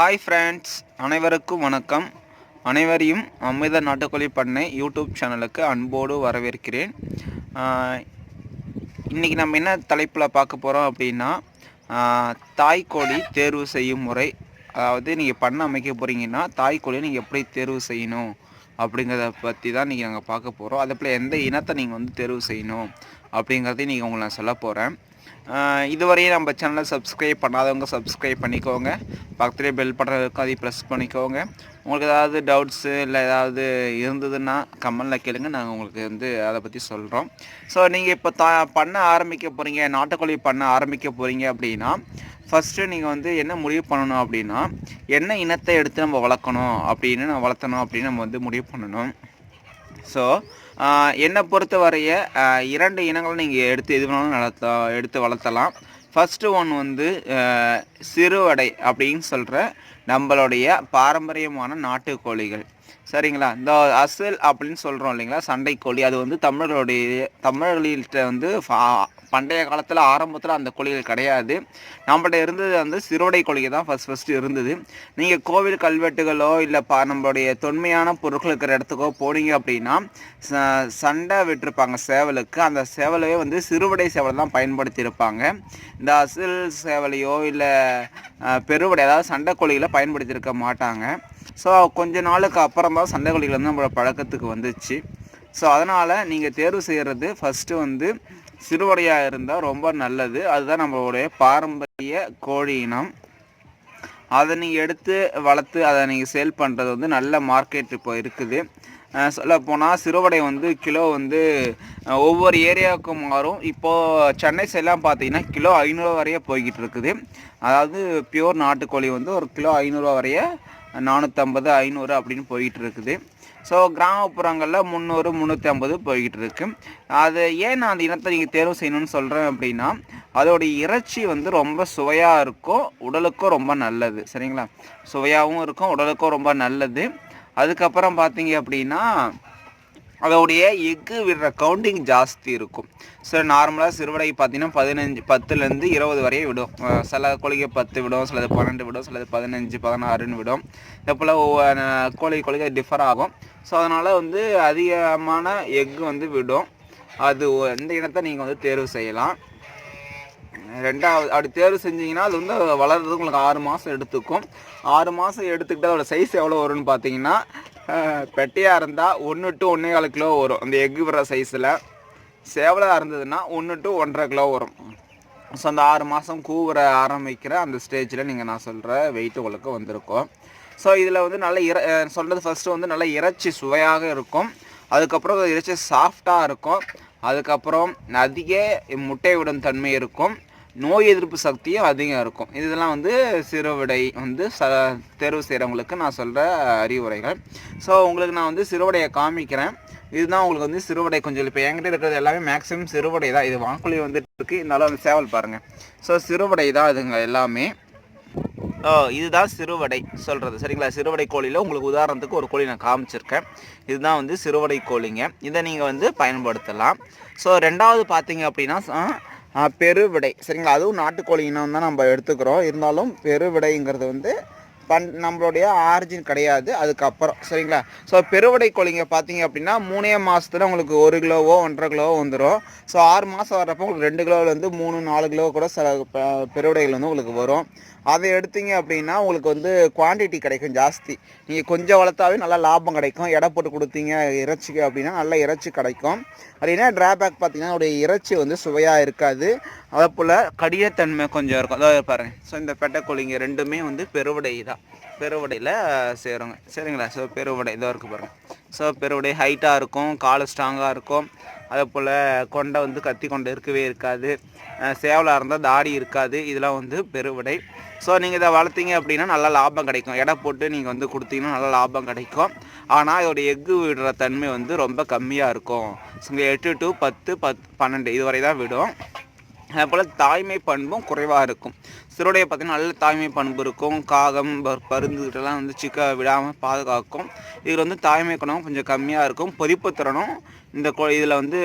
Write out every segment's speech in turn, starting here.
Hi friends அனைவருக்கும் வணக்கம். அனைவரையும் அமிர்த நாட்டுக்கோழி பண்ணை யூடியூப் சேனலுக்கு அன்போடு வரவேற்கிறேன். இன்றைக்கி இன்னைக்கு நம்ம என்ன தலைப்பில் பார்க்க போகிறோம் அப்படின்னா தாய்க்கோழி தேர்வு செய்யும் முறை. அதாவது நீங்கள் பண்ண அமைக்க போகிறீங்கன்னா தாய்க்கோழியை நீங்கள் எப்படி தேர்வு செய்யணும் அப்படிங்கிறத பற்றி தான் இன்றைக்கி நாங்கள் பார்க்க போகிறோம் அதே போல் எந்த இனத்தை நீங்கள் வந்து தேர்வு செய்யணும் அப்படிங்கிறதையும் நீங்கள் உங்களை நான் சொல்ல போகிறேன் இதுவரையும் நம்ம சேனலை சப்ஸ்கிரைப் பண்ணாதவங்க சப்ஸ்கிரைப் பண்ணிக்கோங்க. பக்கத்துலேயே பெல் பட்டன் இருக்கும் அதையும் ப்ரெஸ் பண்ணிக்கோங்க. உங்களுக்கு ஏதாவது டவுட்ஸு இல்லை ஏதாவது இருந்ததுன்னா கமெண்டில் கேளுங்க. நாங்கள் உங்களுக்கு வந்து அதை பற்றி சொல்கிறோம் ஸோ நீங்கள் இப்போ த பண்ண ஆரம்பிக்க போகிறீங்க நாட்டுக்கோழி பண்ண ஆரம்பிக்க போகிறீங்க அப்படின்னா ஃபஸ்ட்டு நீங்கள் வந்து என்ன முடிவு பண்ணணும் அப்படின்னா என்ன இனத்தை எடுத்து நம்ம வளர்க்கணும் அப்படின்னு நான் வளர்த்தணும் அப்படின்னு நம்ம வந்து முடிவு பண்ணணும். ஸோ என்னை பொறுத்த வரைய இரண்டு இனங்களை நீங்கள் எடுத்து எது வேணாலும் நடத்த எடுத்து வளர்த்தலாம். ஃபஸ்ட்டு ஒன் வந்து சிறுவடை அப்படின்னு சொல்கிற நம்மளுடைய பாரம்பரியமான நாட்டுக்கோழிகள். சரிங்களா? இந்த அசல் அப்படின்னு சொல்கிறோம் இல்லைங்களா? சண்டைக்கோழி அது வந்து தமிழர்களுடைய தமிழர்கள்ட்ட வந்து ஃபா- பண்டைய காலத்தில் ஆரம்பத்தில் அந்த கோழிகள் கிடையாது. நம்மகிட்ட இருந்தது வந்து சிறுவடை கோழி தான் ஃபஸ்ட் ஃபஸ்ட்டு இருந்தது. நீங்கள் கோவில் கல்வெட்டுகளோ இல்லை பா நம்மளுடைய தொன்மையான பொருட்கள் இருக்கிற இடத்துக்கோ போனீங்க அப்படின்னா ச- சண்டை விட்டுருப்பாங்க சேவலுக்கு. அந்த சேவலையே வந்து சிறுவடை சேவலை தான் பயன்படுத்தியிருப்பாங்க. இந்த அசில் சேவலையோ இல்லை பெருவடை அதாவது சண்டை கோழிகளை பயன்படுத்தியிருக்க மாட்டாங்க. ஸோ கொஞ்ச நாளுக்கு அப்புறம் தான் சண்டை வந்து நம்மளோட பழக்கத்துக்கு வந்துச்சு. ஸோ அதனால் நீங்கள் தேர்வு செய்கிறது ஃபஸ்ட்டு வந்து சிறுவடையாக இருந்தால் ரொம்ப நல்லது. அதுதான் நம்மளுடைய பாரம்பரிய கோழி இனம். அதை நீங்கள் எடுத்து வளர்த்து அதை நீங்கள் சேல் பண்ணுறது வந்து நல்ல மார்க்கெட் இப்போ இருக்குது. சொல்லப்போனால் சிறுவடை வந்து கிலோ வந்து ஒவ்வொரு ஏரியாவுக்கும் மாறும். இப்போது சென்னை சைட்லாம் பார்த்தீங்கன்னா கிலோ ஐநூறுரூவா வரைய போய்கிட்டு இருக்குது. அதாவது பியூர் நாட்டுக்கோழி வந்து ஒரு கிலோ ஐநூறுரூவா வரைய நானூற்றம்பது ஐநூறு அப்படின்னு போய்கிட்டு இருக்குது ஸோ கிராமப்புறங்களில் முந்நூறு முந்நூற்றி ஐம்பது போய்கிட்டு இருக்கு அது ஏன் நான் அந்த இனத்தை நீங்கள் தேர்வு செய்யணும்னு சொல்கிறேன் அப்படின்னா அதோடைய இறைச்சி வந்து ரொம்ப சுவையாக இருக்கும் உடலுக்கும் ரொம்ப நல்லது. சரிங்களா? சுவையாகவும் இருக்கும் உடலுக்கும் ரொம்ப நல்லது. அதுக்கப்புறம் பார்த்தீங்க அப்படின்னா அதோடைய எக்கு விடுற கவுண்டிங் ஜாஸ்தி இருக்கும். சில நார்மலாக சிறுவடை பார்த்தீங்கன்னா பதினஞ்சு பத்துலேருந்து இருபது வரையும் விடும். சில கோழிகை பத்து விடும் சிலது பன்னெண்டு விடும் சிலது பதினஞ்சு பதினாறுன்னு விடும். இதே போல் ஒவ்வொரு கோழி கோழிகை டிஃபர் ஆகும். ஸோ அதனால் வந்து அதிகமான எக்கு வந்து விடும். அது எந்த இனத்தை நீங்கள் வந்து தேர்வு செய்யலாம். ரெண்டாவது அப்படி தேர்வு செஞ்சீங்கன்னா அது வந்து வளர்றதுக்கு உங்களுக்கு ஆறு மாதம் எடுத்துக்கும். ஆறு மாதம் எடுத்துக்கிட்டு அதோட சைஸ் எவ்வளோ வரும்னு பார்த்தீங்கன்னா பெட்டையாக இருந்தால் ஒன்று டு ஒன்றே கால் கிலோ வரும். அந்த எக்கு விடுற சைஸில் சேவலாக இருந்ததுன்னா ஒன்று டு ஒன்றரை கிலோ வரும். ஸோ அந்த ஆறு மாதம் கூவுற ஆரம்பிக்கிற அந்த ஸ்டேஜில் நீங்கள் நான் சொல்கிற வெயிட் உங்களுக்கு வந்திருக்கும். ஸோ இதில் வந்து நல்ல இற சொல்கிறது ஃபஸ்ட்டு வந்து நல்ல இறைச்சி சுவையாக இருக்கும். அதுக்கப்புறம் இறைச்சி சாஃப்டாக இருக்கும். அதுக்கப்புறம் அதிக முட்டை விடும் தன்மை இருக்கும். நோய் எதிர்ப்பு சக்தியும் அதிகம் இருக்கும். இதெல்லாம் வந்து சிறுவிடை வந்து ச தேர்வு செய்கிறவங்களுக்கு நான் சொல்கிற அறிவுரைகள். ஸோ உங்களுக்கு நான் வந்து சிறுவடையை காமிக்கிறேன். இதுதான் உங்களுக்கு வந்து சிறுவடை கொஞ்சம் இப்போ என்கிட்ட இருக்கிறது எல்லாமே மேக்ஸிமம் சிறுவடை தான். இது வாக்குழி வந்துட்டு இருக்கு. இருந்தாலும் அந்த சேவல் பாருங்கள் ஸோ சிறுவடை தான் இதுங்க எல்லாமே. ஓ இதுதான் சிறுவடை சொல்கிறது சரிங்களா? சிறுவடை கோழியில் உங்களுக்கு உதாரணத்துக்கு ஒரு கோழி நான் காமிச்சிருக்கேன். இதுதான் வந்து சிறுவடை கோழிங்க. இதை நீங்கள் வந்து பயன்படுத்தலாம். ஸோ ரெண்டாவது பார்த்தீங்க அப்படின்னா பெருவிடை. சரிங்களா? அதுவும் நாட்டுக்கோழி இனம் தான் நம்ம எடுத்துக்கிறோம். இருந்தாலும் பெருவிடைங்கிறது வந்து பண் நம்மளுடைய ஆரிஜின் கிடையாது. அதுக்கப்புறம் சரிங்களா? ஸோ பெருவடை கோழிங்க பார்த்தீங்க அப்படின்னா மூணே மாதத்துல உங்களுக்கு ஒரு கிலோவோ ஒன்றரை கிலோவோ வந்துடும் ஸோ ஆறு மாதம் வர்றப்போ உங்களுக்கு ரெண்டு கிலோவிலேருந்து மூணு நாலு கிலோ கூட சில பெருவடைகள் வந்து உங்களுக்கு வரும். அதை எடுத்தீங்க அப்படின்னா உங்களுக்கு வந்து குவாண்டிட்டி கிடைக்கும் ஜாஸ்தி. நீங்கள் கொஞ்சம் வளர்த்தாவே நல்லா லாபம் கிடைக்கும். எடை போட்டு கொடுத்தீங்க இறைச்சிக்கு அப்படின்னா நல்ல இறைச்சி கிடைக்கும். அப்படின்னா ட்ராபேக் பார்த்தீங்கன்னா உடைய இறைச்சி வந்து சுவையாக இருக்காது. அதே போல் கடியத்தன்மை கொஞ்சம் இருக்கும். அதாவது பாருங்க. ஸோ இந்த பெட்டைக்கோழிங்க ரெண்டுமே வந்து பெருவடை தான். பெருவடையில் சேருங்க. சரிங்களா? ஸோ பெருவடை இதோ இருக்குது பாருங்க. ஸோ பெருவடை ஹைட்டாக இருக்கும் கால் ஸ்ட்ராங்காக இருக்கும். அதே போல் கொண்டை வந்து கத்தி கொண்டை இருக்கவே இருக்காது. சேவலாக இருந்தால் தாடி இருக்காது. இதெல்லாம் வந்து பெருவடை. ஸோ நீங்கள் இதை வளர்த்தீங்க அப்படின்னா நல்ல லாபம் கிடைக்கும். எடை போட்டு நீங்கள் வந்து கொடுத்தீங்கன்னா நல்ல லாபம் கிடைக்கும். ஆனால் இதோடைய எக்கு விடுற தன்மை வந்து ரொம்ப கம்மியாக இருக்கும். எட்டு டு பத்து பத் பன்னெண்டு. இது வரை தான் விடும். அதே போல் தாய்மை பண்பும் குறைவாக இருக்கும். சிறுடைய பார்த்தீங்கன்னா நல்ல தாய்மை பண்பு இருக்கும். காகம் பருந்துகிட்டலாம் வந்து சிக்க விடாமல் பாதுகாக்கும். இதில் வந்து தாய்மை குணம் கொஞ்சம் கம்மியாக இருக்கும். பொதிப்பு திறனும் இந்த கோ இதில் வந்து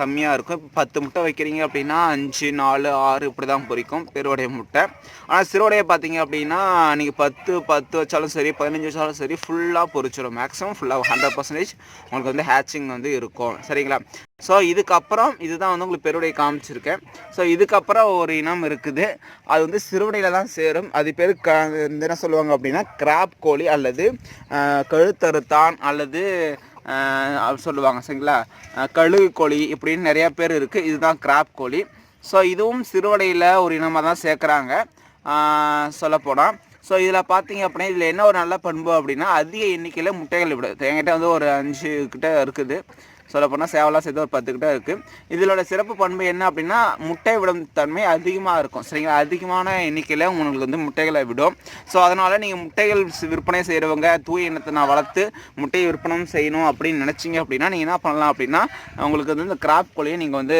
கம்மியாக இருக்கும். பத்து முட்டை வைக்கிறீங்க அப்படின்னா அஞ்சு நாலு ஆறு இப்படி தான் பொரிக்கும் பெருவடைய முட்டை. ஆனால் சிறுவடையை பார்த்தீங்க அப்படின்னா நீங்கள் பத்து பத்து வச்சாலும் சரி பதினஞ்சு வச்சாலும் சரி ஃபுல்லாக பொரிச்சிடும் மேக்ஸிமம் ஃபுல்லாக ஹண்ட்ரட் பர்சன்டேஜ் உங்களுக்கு வந்து ஹேச்சிங் வந்து இருக்கும். சரிங்களா? ஸோ இதுக்கப்புறம் இதுதான் வந்து உங்களுக்கு பெருவடை காமிச்சிருக்கேன். ஸோ இதுக்கப்புறம் ஒரு இனம் இருக்குது. அது வந்து சிறுவடையில் தான் சேரும். அது பேர் க இந்த என்ன சொல்லுவாங்க அப்படின்னா கிராப் கோழி அல்லது கழுத்தறுத்தான் அல்லது சொல்லுவாங்க சரிங்களா? கழுகு கோழி இப்படின்னு நிறையா பேர் இருக்குது இதுதான் கிராப் கோழி. ஸோ இதுவும் சிறுவடையில் ஒரு இனமாக தான் சேர்க்குறாங்க. சொல்லப்போனால் ஸோ இதில் பார்த்தீங்க அப்படின்னா இதில் என்ன ஒரு நல்ல பண்பு அப்படின்னா அதிக எண்ணிக்கையில் முட்டைகள் விடுது என்கிட்ட வந்து ஒரு அஞ்சு கிட்ட இருக்குது. சொல்லப்போனால் சேவலாம் சேர்த்து ஒரு பத்து கிட்ட இருக்குது இதோட சிறப்பு பண்பு என்ன அப்படின்னா முட்டை விடும் தன்மை அதிகமாக இருக்கும். சரிங்களா? அதிகமான எண்ணிக்கையில் உங்களுக்கு வந்து முட்டைகளை விடும். ஸோ அதனால் நீங்கள் முட்டைகள் விற்பனை செய்கிறவங்க தூய இனத்தை நான் வளர்த்து முட்டையை விற்பனை செய்யணும் அப்படின்னு நினச்சிங்க அப்படின்னா நீங்கள் என்ன பண்ணலாம் அப்படின்னா உங்களுக்கு வந்து இந்த கிராப் கோழியை நீங்கள் வந்து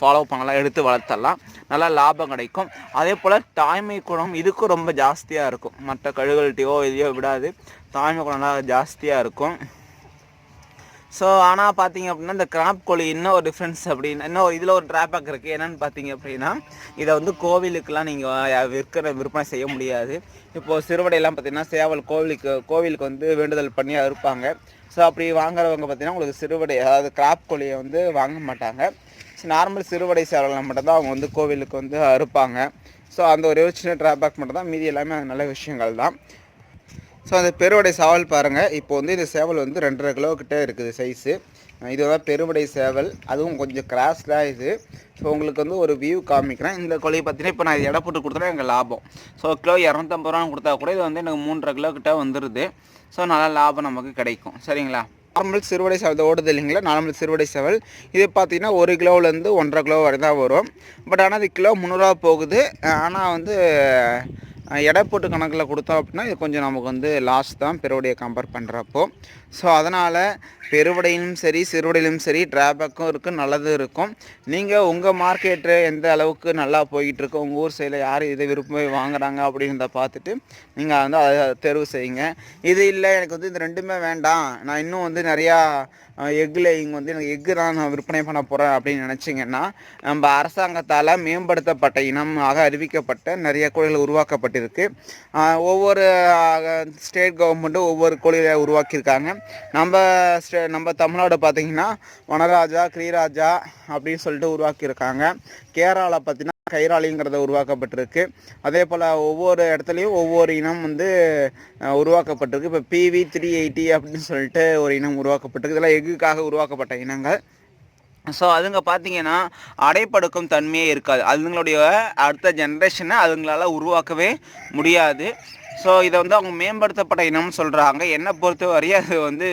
ஃபாலோ பண்ணலாம் எடுத்து வளர்த்தலாம் நல்லா லாபம் கிடைக்கும். அதே போல் தாய்மை குணம் இதுக்கும் ரொம்ப ஜாஸ்தியாக இருக்கும். மற்ற கழுகள்கிட்டயோ இதையோ விடாது. தாய்மை குணம்லாம் ஜாஸ்தியாக இருக்கும். ஸோ ஆனால் பார்த்தீங்க அப்படின்னா இந்த கிராப் கோழி இன்னும் ஒரு டிஃப்ரென்ஸ் அப்படின்னு இன்னும் இதில் ஒரு ட்ராபேக் இருக்குது என்னென்னு பார்த்தீங்க அப்படின்னா இதை வந்து கோவிலுக்கெலாம் நீங்கள் விற்கிற விற்பனை செய்ய முடியாது. இப்போது சிறுவடையெல்லாம் பார்த்தீங்கன்னா சேவல் கோவிலுக்கு கோவிலுக்கு வந்து வேண்டுதல் பண்ணி அறுப்பாங்க. ஸோ அப்படி வாங்குறவங்க பார்த்தீங்கன்னா உங்களுக்கு சிறுவடை அதாவது கிராப் கோழியை வந்து வாங்க மாட்டாங்க. நார்மல் சிறுவடை சேவல்களை மட்டும்தான் அவங்க வந்து கோவிலுக்கு வந்து அறுப்பாங்க. ஸோ அந்த ஒரே ஒரு சின்ன ட்ராபேக் மட்டும் தான் மீதி எல்லாமே நல்ல விஷயங்கள் தான் ஸோ அந்த பெருவடை சேவல் பாருங்கள் இப்போ வந்து இந்த சேவல் வந்து ரெண்டரை கிலோ கிட்டே இருக்குது சைஸு இதுதான் பெருவடை சேவல். அதுவும் கொஞ்சம் கிராஸ்டாக இது. ஸோ உங்களுக்கு வந்து ஒரு வியூ காமிக்கிறேன். இந்த கோழியை பார்த்தீங்கன்னா இப்போ நான் இடம் போட்டு கொடுத்தா எனக்கு லாபம். ஸோ கிலோ இரநூத்தம்பது ரூபான்னு கொடுத்தா கூட இது வந்து எனக்கு மூன்றரை கிலோ கிட்ட வந்துடுது ஸோ நல்லா லாபம் நமக்கு கிடைக்கும். சரிங்களா? நார்மல் சிறுவடை சேவல் ஓடுது இல்லைங்களா? நார்மல் சிறுவடை சேவல். இது பார்த்தீங்கன்னா ஒரு கிலோவிலேருந்து ஒன்றரை கிலோ வரை தான் வரும். பட் ஆனால் அது கிலோ முந்நூறுரூவா போகுது. ஆனால் வந்து எடை போட்டு கணக்கில் கொடுத்தோம் அப்படின்னா இது கொஞ்சம் நமக்கு வந்து லாஸ் தான் பெருவடையை கம்பேர் பண்ணுறப்போ ஸோ அதனால் பெருவடையிலும் சரி சிறுவடையிலும் சரி ட்ராபேக்கும் இருக்குது நல்லதும் இருக்கும். நீங்கள் உங்கள் மார்க்கெட்டு எந்த அளவுக்கு நல்லா போய்கிட்டுருக்கு உங்கள் ஊர் சைடில் யார் இதை விருப்பமே வாங்குறாங்க அப்படின்றத பார்த்துட்டு நீங்கள் வந்து அதை தேர்வு செய்யுங்க. இது இல்லை எனக்கு வந்து இந்த ரெண்டுமே வேண்டாம். நான் இன்னும் வந்து நிறையா எக் லேயிங் வந்து எனக்கு எக்கு தான் நான் விற்பனை பண்ண போகிறேன் அப்படின்னு நினச்சிங்கன்னா நம்ம அரசாங்கத்தால் மேம்படுத்தப்பட்ட இனமாக அறிவிக்கப்பட்ட நிறைய கோழிகள் உருவாக்கப்பட்டிருக்கு. ஒவ்வொரு ஸ்டேட் கவர்மெண்ட்டும் ஒவ்வொரு கோழிகளை உருவாக்கியிருக்காங்க. நம்ம ஸ்டே நம்ம தமிழ்நாடு பார்த்திங்கன்னா வனராஜா கிரீராஜா அப்படின்னு சொல்லிட்டு உருவாக்கியிருக்காங்க. கேரளாவில் பார்த்தீங்கன்னா கைராளிங்கிறத உருவாக்கப்பட்டிருக்கு. அதே போல் ஒவ்வொரு இடத்துலையும் ஒவ்வொரு இனம் வந்து உருவாக்கப்பட்டிருக்கு. இப்போ பிவி த்ரீ எயிட்டி அப்படின்னு சொல்லிட்டு ஒரு இனம் உருவாக்கப்பட்டிருக்கு. இதெல்லாம் எஃகுக்காக உருவாக்கப்பட்ட இனங்கள். ஸோ அதுங்க பார்த்தீங்கன்னா அடைப்படுக்கும் தன்மையே இருக்காது. அதுங்களுடைய அடுத்த ஜென்ரேஷனை அதுங்களால் உருவாக்கவே முடியாது. ஸோ இதை வந்து அவங்க மேம்படுத்தப்பட்ட இனம்னு சொல்கிறாங்க என்னை பொறுத்தவரை அது வந்து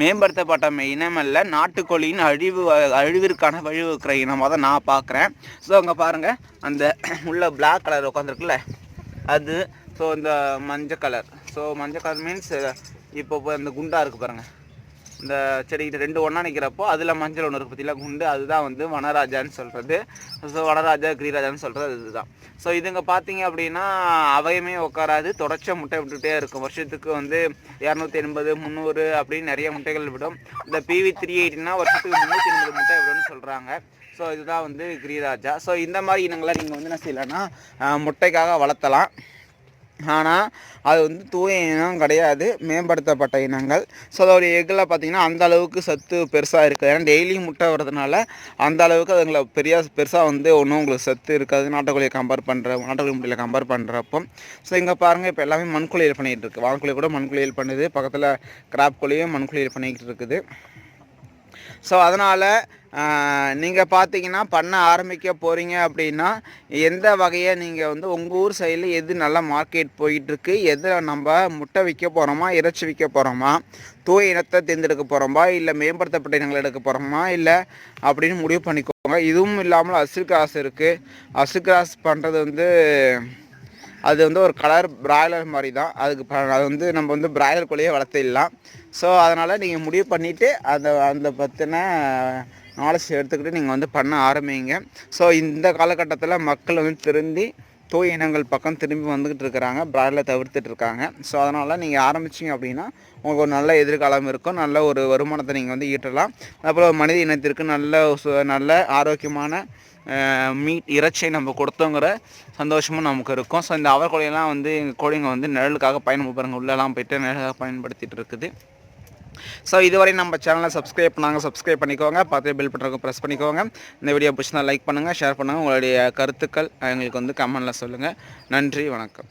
மேம்படுத்தப்பட்ட இனம் அல்ல நாட்டுக்கோழியின் அழிவு அழிவிற்கான வழிவகுக்கிற இனமாக தான் நான் பார்க்குறேன். ஸோ அங்கே பாருங்கள் அந்த உள்ள பிளாக் கலர் உட்காந்துருக்குல்ல அது ஸோ இந்த மஞ்சள் கலர் ஸோ மஞ்சள் கலர் மீன்ஸ் இப்போ அந்த இந்த இருக்குது பாருங்கள் இந்த செடிக்கிட்ட ரெண்டு ஒன்றா நிற்கிறப்போ அதில் மஞ்சள் ஒன்று இருக்குது பற்றிலாம் குண்டு. அதுதான் வந்து வனராஜான்னு சொல்கிறது ஸோ வனராஜா கிரிராஜான்னு சொல்கிறது இதுதான். ஸோ இதுங்க பார்த்தீங்க அப்படின்னா அவையுமே உட்காராது தொடர்ச்சியாக முட்டை விட்டுகிட்டே இருக்கும். வருஷத்துக்கு வந்து இரநூத்தி எண்பது முந்நூறு அப்படின்னு நிறைய முட்டைகள் விடும். இந்த பிவி த்ரீ எயிட்டினா வருஷத்துக்கு முந்நூற்றி எண்பது முட்டை விடும்னு சொல்கிறாங்க ஸோ இதுதான் வந்து கிரிராஜா. ஸோ இந்த மாதிரி இனங்களை நீங்கள் வந்து என்ன செய்யலைன்னா முட்டைக்காக வளர்த்தலாம். ஆனால் அது வந்து தூய இனம் கிடையாது மேம்படுத்தப்பட்ட இனங்கள். ஸோ அதோடைய எக்கில் பார்த்தீங்கன்னா அந்த அளவுக்கு சத்து பெருசாக இருக்குது. ஏன்னா டெய்லியும் முட்டை வர்றதுனால அந்த அளவுக்கு அதுங்களை பெரிய பெருசாக வந்து ஒன்றும் உங்களுக்கு சத்து இருக்காது. நாட்டுக்கோழியை கம்பேர் பண்ணுற நாட்டுக்கோழி முட்டையில் கம்பேர் பண்ணுறப்போ ஸோ இங்கே பாருங்கள் இப்போ எல்லாமே மண்குளியல் பண்ணிகிட்டு இருக்குது வான்குழி கூட மண்குளியல் பண்ணுது. பக்கத்தில் கிராப் கோழியும் மண்குளியல் பண்ணிக்கிட்டு இருக்குது. ஸோ அதனால் நீங்கள் பார்த்தீங்கன்னா பண்ண ஆரம்பிக்க போகிறீங்க அப்படின்னா எந்த வகையை நீங்கள் வந்து உங்கள் ஊர் சைடில் எது நல்ல மார்க்கெட் போயிட்டுருக்கு எதை நம்ம முட்டை விற்க போகிறோமா இறைச்சி விற்க போகிறோமா தூய இனத்தை தேர்ந்தெடுக்க போகிறோமா இல்லை மேம்படுத்தப்பட்ட இனங்கள் எடுக்க போகிறோமா இல்லை அப்படின்னு முடிவு பண்ணிக்கோங்க. இதுவும் இல்லாமல் அசில் கிராஸ் இருக்குது அசில் கிராஸ் பண்ணுறது வந்து அது வந்து ஒரு கலர் பிராய்லர் மாதிரி தான் அதுக்கு ப- அது வந்து நம்ம வந்து பிராய்லர் கோழியே வளர்த்திடலாம். ஸோ அதனால் நீங்கள் முடிவு பண்ணிவிட்டு அந்த அந்த பற்றின நாலேஜ் எடுத்துக்கிட்டு நீங்கள் வந்து பண்ண ஆரம்பிங்க. ஸோ இந்த காலகட்டத்தில் மக்கள் வந்து திருந்தி தோய் இனங்கள் பக்கம் திரும்பி வந்துக்கிட்டு இருக்கிறாங்க. பிராய்லர் தவிர்த்துட்டு இருக்காங்க. ஸோ அதனால் நீங்கள் ஆரம்பிச்சிங்க அப்படின்னா உங்களுக்கு ஒரு நல்ல எதிர்காலம் இருக்கும். நல்ல ஒரு வருமானத்தை நீங்கள் வந்து ஈட்டலாம். அப்புறம் மனித இனத்திற்கு நல்ல சு- நல்ல ஆரோக்கியமான மீட் இறைச்சியை நம்ம கொடுத்தோங்கிற சந்தோஷமும் நமக்கு இருக்கும். ஸோ இந்த அவர் கோழியெல்லாம் வந்து எங்கள் கோழிங்க வந்து நிழலுக்காக பயணம் உள்ளெல்லாம் போயிட்டு நிழலுக்காக பயன்படுத்திகிட்டு இருக்குது. ஸோ இதுவரை நம்ம சேனலை சப்ஸ்கிரைப் பண்ணாங்க சப்ஸ்கிரைப் பண்ணிக்கோங்க. பார்த்து பில் பட்டனுக்கு ப்ரெஸ் பண்ணிக்கோங்க. இந்த வீடியோ பிடிச்சினா லைக் பண்ணுங்கள் ஷேர் பண்ணுங்கள் உங்களுடைய கருத்துக்கள் எங்களுக்கு வந்து கமெண்டில் சொல்லுங்கள் நன்றி வணக்கம்.